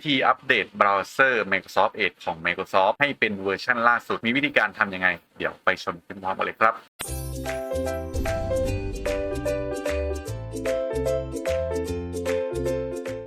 วิธีอัปเดตเบราว์เซอร์ Microsoft Edge ของ Microsoft ให้เป็นเวอร์ชันล่าสุด มีวิธีการทำยังไง เดี๋ยวไปชมพร้อมกันเลยครับ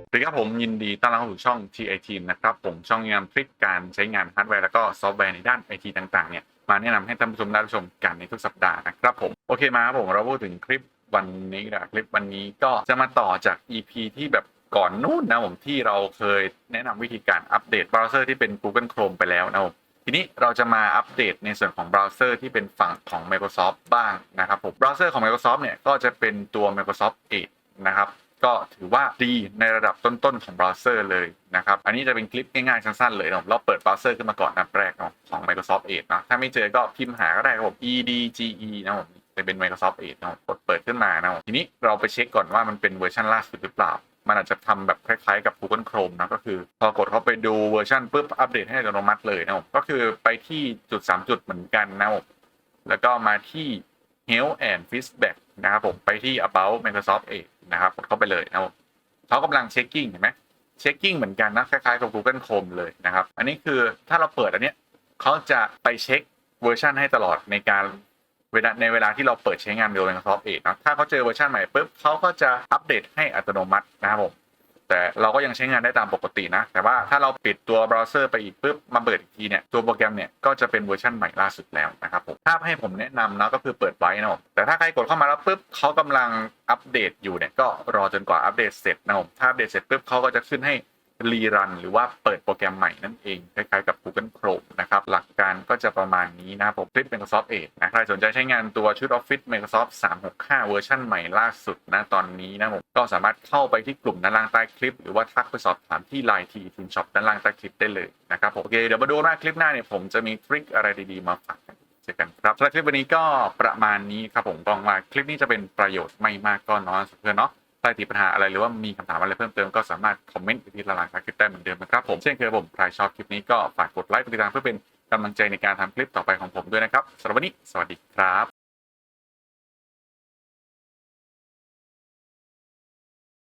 สวัสดีครับผมยินดีต้อนรับเข้าสู่ช่อง TIT นะครับผมช่องนำคลิปการใช้งานฮาร์ดแวร์ แล้วก็ซอฟต์แวร์ในด้านไอทีต่างๆเนี่ยมาแนะนำให้ท่านผู้ชมได้รับชมกันในทุกสัปดาห์นะครับผมโอเคมาครับผมเราพูดถึงคลิปวันนี้นะคลิปวันนี้ก็จะมาต่อจาก EP ที่แบบ ก่อนนู้นนะผมที่เราเคยแนะนำวิธีการอัปเดตเบราว์เซอร์ที่เป็น Google Chrome ไปแล้วนะผมทีนี้เราจะมาอัปเดตในส่วนของเบราว์เซอร์ที่เป็นฝั่งของ Microsoft บ้างนะครับผมเบราว์เซอร์ของ Microsoft เนี่ยก็จะเป็นตัว Microsoft Edge นะครับก็ถือว่าดีในระดับต้นๆของเบราว์เซอร์เลยนะครับ อันนี้จะเป็นคลิปง่ายๆสั้นๆเลยนะเราเปิดเบราว์เซอร์ขึ้นมาก่อนนะแรกของ Microsoft Edge นะถ้าไม่เจอก็พิมพ์หาก็ได้ครับผม edge นะผมจะเป็น Microsoft Edge นะผมกดเปิดขึ้นมานะผมทีนี้เราไปเช็คก่อนว่ามันเป็นเวอร์ชันล่าสุดหรือเปล่า มันอาจจะทำแบบคล้ายๆกับ Google Chrome นะก็คือ พอกดเข้าไปดูเวอร์ชันปุ๊บอัปเดตให้อัตโนมัติเลยนะผมก็คือไปที่จุด 3 จุดเหมือนกันนะผมแล้วก็มาที่ Health and Feedback นะครับผมไปที่ About Microsoft Edge นะครับกดเข้าไปเลยนะเขากำลังเช็คกิ้งเห็นไหมเช็คกิ้งเหมือนกันนะคล้ายๆกับ Google Chrome เลยนะครับ อันนี้คือถ้าเราเปิดอันเนี้ยเขาจะไปเช็คเวอร์ชันให้ตลอดในการ เวลาในเวลาที่เราเปิดใช้งาน Microsoft Edge นะถ้าเขาเจอเวอร์ชันใหม่ปุ๊บเขาก็จะอัปเดตให้อัตโนมัตินะครับผมแต่เราก็ยังใช้งานได้ตามปกตินะ แต่ว่าถ้าเราปิดตัวเบราว์เซอร์ไปอีกปุ๊บมาเปิดอีกทีเนี่ยตัวโปรแกรมเนี่ยก็จะเป็นเวอร์ชันใหม่ล่าสุดแล้วนะครับผมถ้าให้ผมแนะนำนะก็คือเปิดไว้นะผมแต่ถ้าใครกดเข้ามาแล้วปุ๊บเขากำลังอัปเดตอยู่เนี่ยก็รอจนกว่าอัปเดตเสร็จนะผมถ้าอัปเดตเสร็จปุ๊บเขาก็จะขึ้นให้ รีรันหรือว่าเปิดโปรแกรมใหม่นั่นเองคล้ายๆกับ Google Chrome นะครับ หลักการก็จะประมาณนี้นะครับผมคลิป Microsoft Edge นะใครสนใจใช้งานตัวชุด Office Microsoft 365 เวอร์ชันใหม่ล่าสุดนะตอนนี้นะผมก็สามารถเข้าไปที่กลุ่มด้านล่างใต้คลิป หรือว่าทักไปสอบถามที่ Line ทีทีมช็อปด้านล่างใต้คลิปได้เลยนะครับผมโอเคเดี๋ยวมาดูว่าคลิปหน้าเนี่ยผมจะมีทริคอะไรดีๆมาฝากกันเจอกันครับสำหรับคลิปวันนี้ก็ประมาณนี้ครับผมกองว่าคลิปนี้จะเป็นประโยชน์ไม่มากก็น้อยสุดเพื่อนเนาะ ใต้ติปัญหาอะไรหรือว่ามีคำถามอะไรเพิ่มเติมก็สามารถคอมเมนต์ที่ละลานคลิปได้เหมือนเดิมนะครับผมเช่นเคยผมใครชอบคลิปนี้ก็ฝากกดไลค์กดติดตามเพื่อเป็นกำลังใจในการทำคลิปต่อไปของผมด้วยนะครับสำหรับวันนี้สวัสดีครับ